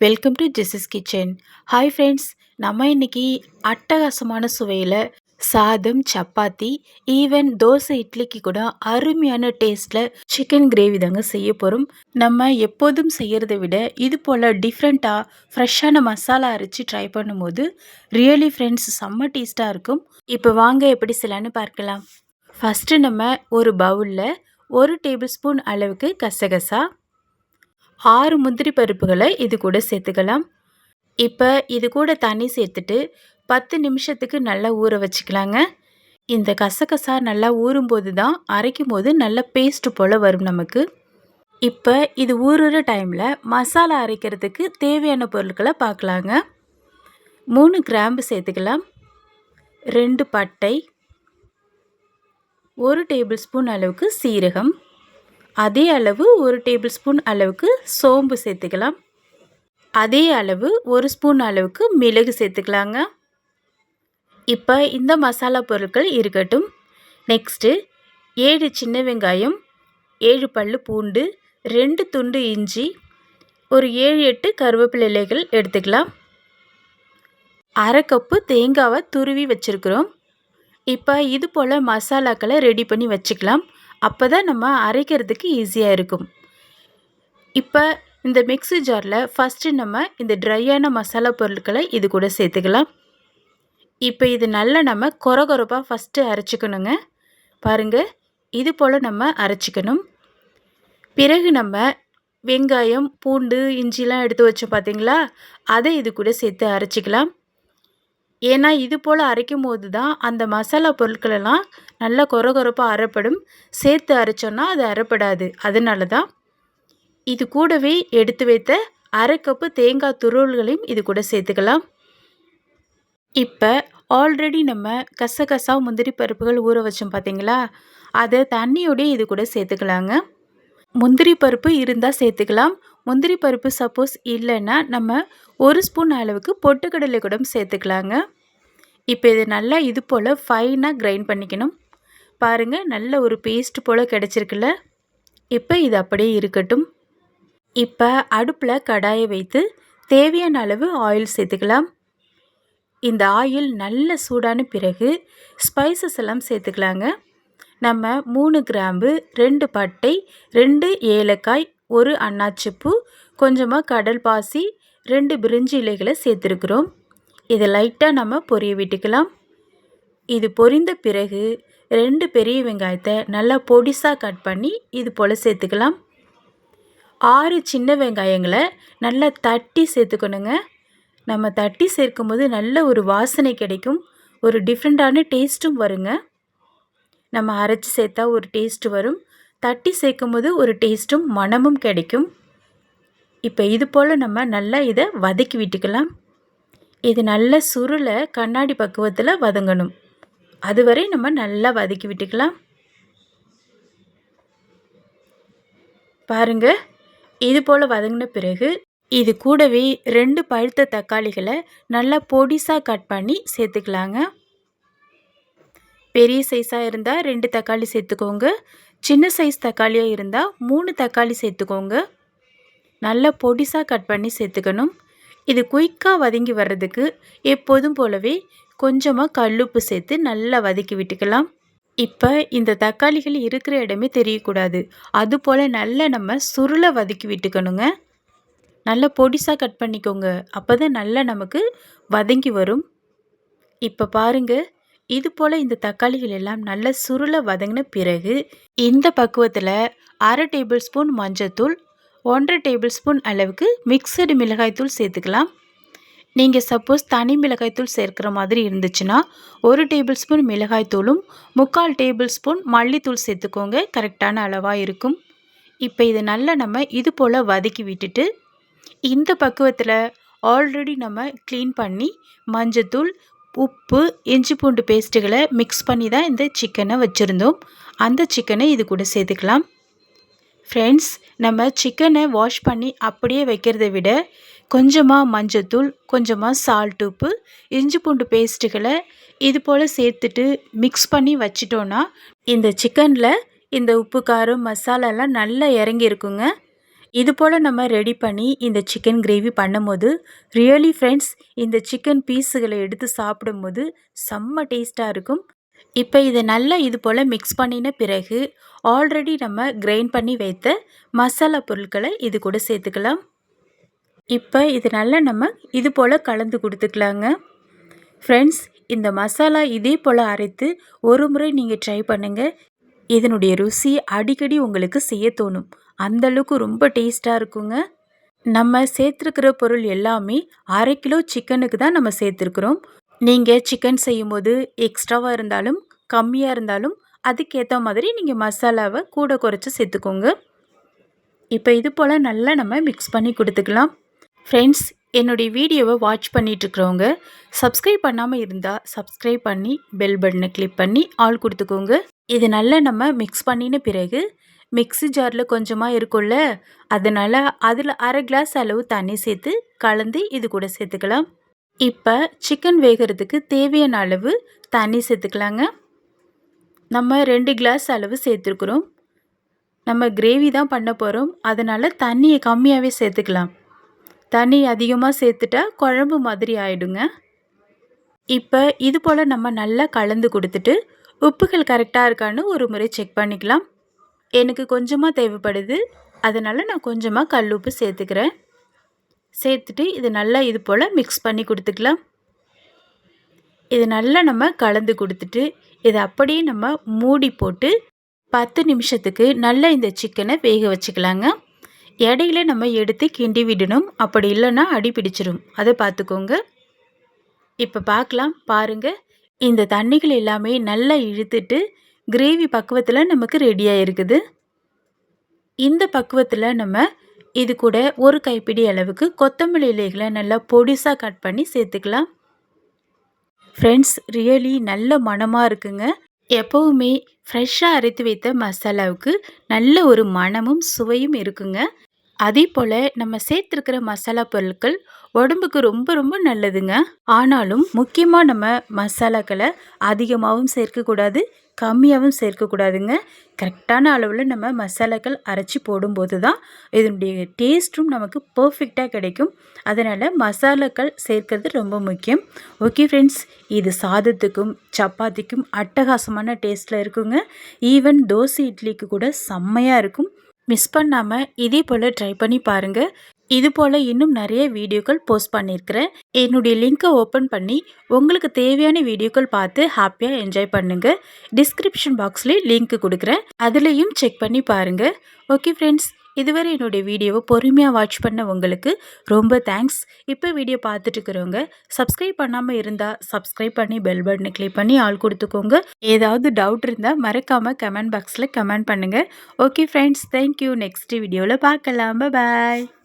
Welcome to Jesus kitchen hi friends நம்ம இன்னைக்கு அட்டகாசமான சுவையில் சாதம் சப்பாத்தி ஈவன் தோசை இட்லிக்கு கூட அருமையான டேஸ்ட்டில் சிக்கன் கிரேவி தாங்க செய்ய போகிறோம் நம்ம எப்போதும் செய்கிறத விட இது போல் டிஃப்ரெண்ட்டாக ஃப்ரெஷ்ஷான மசாலா அரைச்சி ட்ரை பண்ணும்போது ரியலி ஃப்ரெண்ட்ஸ் செம்ம டேஸ்ட்டாக இருக்கும். இப்போ வாங்க எப்படி செய்யலான்னு பார்க்கலாம். ஃபஸ்ட்டு நம்ம ஒரு பவுலில் ஒரு டேபிள் ஸ்பூன் அளவுக்கு கசகசா ஆறு முந்திரி பருப்புகளை இது கூட சேர்த்துக்கலாம். இப்போ இது கூட தண்ணி சேர்த்துட்டு பத்து நிமிஷத்துக்கு நல்லா ஊற வச்சுக்கலாங்க. இந்த கசகசா நல்லா ஊறும்போது தான் அரைக்கும் போது நல்ல பேஸ்ட்டு போல் வரும் நமக்கு. இப்போ இது ஊறுற டைமில் மசாலா அரைக்கிறதுக்கு தேவையான பொருட்களை பார்க்கலாங்க. மூணு கிராம்பு சேர்த்துக்கலாம். ரெண்டு பட்டை. ஒரு டேபிள் ஸ்பூன் அளவுக்கு சீரகம். அதே அளவு ஒரு டேபிள் ஸ்பூன் அளவுக்கு சோம்பு சேர்த்துக்கலாம். அதே அளவு ஒரு ஸ்பூன் அளவுக்கு மிளகு சேர்த்துக்கலாங்க. இப்போ இந்த மசாலா பொருட்கள் இருக்கட்டும். நெக்ஸ்ட்டு ஏழு சின்ன வெங்காயம் ஏழு பல் பூண்டு ரெண்டு துண்டு இஞ்சி ஒரு ஏழு எட்டு கருவேப்பிலை இலைகள் எடுத்துக்கலாம். அரை கப்பு தேங்காவை துருவி வச்சுருக்குறோம். இப்போ இது போல் மசாலாக்களை ரெடி பண்ணி வச்சுக்கலாம். அப்போ தான் நம்ம அரைக்கிறதுக்கு ஈஸியாக இருக்கும். இப்போ இந்த மிக்ஸி ஜாரில் ஃபஸ்ட்டு நம்ம இந்த ட்ரையான மசாலா பொருட்களை இது கூட சேர்த்துக்கலாம். இப்போ இது நல்லா நம்ம கொர கொரப்பாக ஃபஸ்ட்டு அரைச்சிக்கணுங்க. பாருங்கள் இது போல் நம்ம அரைச்சிக்கணும். பிறகு நம்ம வெங்காயம் பூண்டு இஞ்சிலாம் எடுத்து வச்சோம் பார்த்தீங்களா அதை இது கூட சேர்த்து அரைச்சிக்கலாம். ஏன்னா இது போல் அரைக்கும் போது தான் அந்த மசாலா பொருட்களெல்லாம் நல்லா கொர கொரப்பாக அரைப்படும். சேர்த்து அரைச்சோன்னா அது அரைப்படாது. அதனால தான் இது கூடவே எடுத்து வைத்த அரை கப்பு தேங்காய் துருவல்களையும் இது கூட சேர்த்துக்கலாம். இப்போ ஆல்ரெடி நம்ம கசகசா முந்திரி பருப்புகள் ஊற வச்சோம் பார்த்தீங்களா அதை தண்ணியோடய இது கூட சேர்த்துக்கலாங்க. முந்திரி பருப்பு இருந்தால் சேர்த்துக்கலாம். முந்திரி பருப்பு சப்போஸ் இல்லைன்னா நம்ம ஒரு ஸ்பூன் அளவுக்கு பொட்டுக்கடலை கூட சேர்த்துக்கலாங்க. இப்போ இது நல்லா இது போல் ஃபைனாக கிரைண்ட் பண்ணிக்கணும். பாருங்கள் நல்ல ஒரு பேஸ்ட் போல் கிடச்சிருக்குல்ல. இப்போ இது அப்படியே இருக்கட்டும். இப்போ அடுப்பில் கடாயை வைத்து தேவையான அளவு ஆயில் சேர்த்துக்கலாம். இந்த ஆயில் நல்ல சூடான பிறகு ஸ்பைசஸ் எல்லாம் சேர்த்துக்கலாங்க. நம்ம மூணு கிராம்பு ரெண்டு பட்டை ரெண்டு ஏலக்காய் ஒரு அன்னாச்சிப்பூ கொஞ்சமாக கடல் பாசி ரெண்டு பிரிஞ்சி இலைகளை சேர்த்துருக்குறோம். இதை லைட்டாக நம்ம பொரிய விட்டுக்கலாம். இது பொரிந்த பிறகு ரெண்டு பெரிய வெங்காயத்தை நல்லா பொடிசாக கட் பண்ணி இது போல் சேர்த்துக்கலாம். ஆறு சின்ன வெங்காயங்களை நல்லா தட்டி சேர்த்துக்கணுங்க. நம்ம தட்டி சேர்க்கும்போது நல்ல ஒரு வாசனை கிடைக்கும். ஒரு டிஃப்ரெண்ட்டான டேஸ்ட்டும் வருங்க. நம்ம அரைச்சி சேர்த்தா ஒரு டேஸ்ட் வரும். தட்டி சேர்க்கும்போது ஒரு டேஸ்ட்டும் மனமும் கிடைக்கும். இப்போ இது போல் நம்ம நல்லா இதை வதக்கி விட்டுக்கலாம். இது நல்ல சுருளை கண்ணாடி பக்குவத்தில் வதங்கணும். அதுவரை நம்ம நல்லா வதக்கி விட்டுக்கலாம். பாருங்கள் இது போல் வதங்கின பிறகு இது கூடவே ரெண்டு பழுத்த தக்காளிகளை நல்லா பொடிசாக கட் பண்ணி சேர்த்துக்கலாங்க. பெரிய சைஸாக இருந்தால் ரெண்டு தக்காளி சேர்த்துக்கோங்க. சின்ன சைஸ் தக்காளியாக இருந்தால் மூணு தக்காளி சேர்த்துக்கோங்க. நல்லா பொடிசாக கட் பண்ணி சேர்த்துக்கணும். இது குயிக்காக வதங்கி வர்றதுக்கு எப்போதும் போலவே கொஞ்சமாக கல்லுப்பு சேர்த்து நல்லா வதக்கி விட்டுக்கலாம். இப்போ இந்த தக்காளிகள் இருக்கிற இடமே தெரியக்கூடாது. அதுபோல் நல்லா நம்ம சுருளை வதக்கி விட்டுக்கணுங்க. நல்லா பொடிசாக கட் பண்ணிக்கோங்க. அப்போ தான் நல்லா நமக்கு வதங்கி வரும். இப்போ பாருங்கள் இது போல் இந்த தக்காளிகள் எல்லாம் நல்ல சுருளை வதங்கின பிறகு இந்த பக்குவத்தில் அரை டேபிள் ஸ்பூன் மஞ்சத்தூள் ஒன்றரை டேபிள் ஸ்பூன் அளவுக்கு மிக்சடு மிளகாய்த்தூள் சேர்த்துக்கலாம். நீங்கள் சப்போஸ் தனி மிளகாய்த்தூள் சேர்க்குற மாதிரி இருந்துச்சுன்னா ஒரு டேபிள் ஸ்பூன் மிளகாய்த்தூளும் முக்கால் டேபிள் ஸ்பூன் மல்லித்தூள் சேர்த்துக்கோங்க கரெக்டான அளவாக இருக்கும். இப்போ இதை நல்லா நம்ம இது போல் வதக்கி விட்டுட்டு இந்த பக்குவத்தில் ஆல்ரெடி நம்ம க்ளீன் பண்ணி மஞ்சத்தூள் உப்பு இஞ்சி பூண்டு பேஸ்ட்டுகளை மிக்ஸ் பண்ணி தான் இந்த சிக்கனை வச்சுருந்தோம். அந்த சிக்கனை இது கூட சேர்த்துக்கலாம். ஃப்ரெண்ட்ஸ் நம்ம சிக்கனை வாஷ் பண்ணி அப்படியே வைக்கிறத விட கொஞ்சமாக மஞ்சத்தூள் கொஞ்சமாக சால்ட் உப்பு இஞ்சி பூண்டு பேஸ்ட்டுகளை இது போல் சேர்த்துட்டு மிக்ஸ் பண்ணி வச்சிட்டோன்னா இந்த சிக்கனில் இந்த உப்பு காரம் மசாலாலாம் நல்லா இறங்கி இருக்குங்க இது போல் நம்ம ரெடி பண்ணி இந்த சிக்கன் கிரேவி பண்ணும்போது ரியலி ஃப்ரெண்ட்ஸ் இந்த சிக்கன் பீஸுகளை எடுத்து சாப்பிடும்போது செம்ம டேஸ்ட்டாக இருக்கும். இப்போ இதை நல்லா இது போல் மிக்ஸ் பண்ணின பிறகு ஆல்ரெடி நம்ம கிரைண்ட் பண்ணி வைத்த மசாலா பொருட்களை இது கூட சேர்த்துக்கலாம். இப்போ இது நல்லா நம்ம இது போல் கலந்து கொடுத்துக்கலாங்க. ஃப்ரெண்ட்ஸ் இந்த மசாலா இதே போல் அரைத்து ஒரு முறை நீங்கள் ட்ரை பண்ணுங்கள் இதனுடைய ருசி அடிக்கடி உங்களுக்கு செய்ய தோணும். அந்தளவுக்கு ரொம்ப டேஸ்ட்டாக இருக்குங்க. நம்ம சேர்த்துருக்கிற பொருள் எல்லாமே அரை கிலோ சிக்கனுக்கு தான் நம்ம சேர்த்துருக்குறோம். நீங்கள் சிக்கன் செய்யும்போது எக்ஸ்ட்ராவாக இருந்தாலும் கம்மியாக இருந்தாலும் அதுக்கேற்ற மாதிரி நீங்கள் மசாலாவை கூட குறைச்சி சேர்த்துக்கோங்க. இப்போ இது போல் நல்லா நம்ம மிக்ஸ் பண்ணி கொடுத்துக்கலாம். ஃப்ரெண்ட்ஸ் என்னுடைய வீடியோவை வாட்ச் பண்ணிகிட்ருக்கிறவங்க சப்ஸ்கிரைப் பண்ணாமல் இருந்தால் சப்ஸ்கிரைப் பண்ணி பெல் பட்டனை கிளிக் பண்ணி ஆள் கொடுத்துக்கோங்க. இது நல்லா நம்ம மிக்ஸ் பண்ணின பிறகு மிக்ஸி ஜாரில் கொஞ்சமாக இருக்கும்ல அதனால் அதில் அரை கிளாஸ் அளவு தண்ணி சேர்த்து கலந்து இது கூட சேர்த்துக்கலாம். இப்போ சிக்கன் வேகிறதுக்கு தேவையான அளவு தண்ணி சேர்த்துக்கலாங்க. நம்ம ரெண்டு கிளாஸ் அளவு சேர்த்துருக்குறோம். நம்ம கிரேவி தான் பண்ண போகிறோம் அதனால் தண்ணியை கம்மியாகவே சேர்த்துக்கலாம். தண்ணி அதிகமாக சேர்த்துட்டா குழம்பு மாதிரி ஆயிடுங்க. இப்போ இது போல் நம்ம நல்லா கலந்து கொடுத்துட்டு உப்புகள் கரெக்டாக இருக்கான்னு ஒரு முறை செக் பண்ணிக்கலாம். எனக்கு கொஞ்சமாக தேவைப்படுது. அதனால் நான் கொஞ்சமாக கல் உப்பு சேர்த்துக்கிறேன். சேர்த்துட்டு இது நல்லா இது போல் மிக்ஸ் பண்ணி கொடுத்துக்கலாம். இது நல்லா நம்ம கலந்து கொடுத்துட்டு இதை அப்படியே நம்ம மூடி போட்டு பத்து நிமிஷத்துக்கு நல்லா இந்த சிக்கனை வேக வச்சுக்கலாங்க. இடையில நம்ம எடுத்து கிண்டி விடணும். அப்படி இல்லைன்னா அடி பிடிச்சிரும். அதை பார்த்துக்கோங்க. இப்போ பார்க்கலாம். பாருங்கள் இந்த தண்ணிகள் எல்லாமே நல்லா இழுத்துட்டு கிரேவி பக்குவத்தில் நமக்கு ரெடியாக இருக்குது இந்த பக்குவத்தில் நம்ம இது கூட ஒரு கைப்பிடி அளவுக்கு கொத்தமல்லி இலைகளை நல்லா பொடிசாக கட் பண்ணி சேர்த்துக்கலாம். ஃப்ரெண்ட்ஸ் ரியலி நல்ல மணமாக இருக்குங்க. எப்போவுமே ஃப்ரெஷ்ஷாக அரைத்து வைத்த மசாலாவுக்கு நல்ல ஒரு மணமும் சுவையும் இருக்குங்க. அதே போல் நம்ம சேர்த்துருக்கிற மசாலா பொருட்கள் உடம்புக்கு ரொம்ப ரொம்ப நல்லதுங்க. ஆனாலும் முக்கியமாக நம்ம மசாலாக்களை அதிகமாகவும் சேர்க்கக்கூடாது கம்மியாகவும் சேர்க்கக்கூடாதுங்க கரெக்டான அளவில் நம்ம மசாலாக்கள் அரைச்சி போடும்போது தான் இதனுடைய டேஸ்ட்டும் நமக்கு பர்ஃபெக்டாக கிடைக்கும். அதனால் மசாலாக்கள் சேர்க்கறது ரொம்ப முக்கியம். ஓகே ஃப்ரெண்ட்ஸ் இது சாதத்துக்கும் சப்பாத்திக்கும் அட்டகாசமான டேஸ்ட்டில் இருக்குங்க. ஈவன் தோசை இட்லிக்கு கூட செம்மையாக இருக்கும். மிஸ் பண்ணாமல் இதே போல் ட்ரை பண்ணி பாருங்கள் இது போல் இன்னும் நிறைய வீடியோக்கள் போஸ்ட் பண்ணியிருக்கிறேன் என்னுடைய லிங்க்கை ஓப்பன் பண்ணி உங்களுக்கு தேவையான வீடியோக்கள் பார்த்து ஹாப்பியாக என்ஜாய் பண்ணுங்கள் டிஸ்கிரிப்ஷன் பாக்ஸ்லேயே லிங்க் கொடுக்குறேன். அதுலேயும் செக் பண்ணி பாருங்கள் ஓகே ஃப்ரெண்ட்ஸ் இதுவரை என்னுடைய வீடியோவை பொறுமையாக வாட்ச் பண்ண உங்களுக்கு ரொம்ப தேங்க்ஸ் இப்போ வீடியோ பார்த்துட்டு இருக்கிறவங்க சப்ஸ்கிரைப் பண்ணாமல் இருந்தால் சப்ஸ்கிரைப் பண்ணி பெல் பட்டனை கிளிக் பண்ணி ஆள் கொடுத்துக்கோங்க. ஏதாவது டவுட் இருந்தால் மறக்காமல் கமெண்ட் பாக்ஸில் கமெண்ட் பண்ணுங்கள் ஓகே ஃப்ரெண்ட்ஸ் தேங்க்யூ நெக்ஸ்ட் வீடியோவில் பார்க்கலாம். பாய்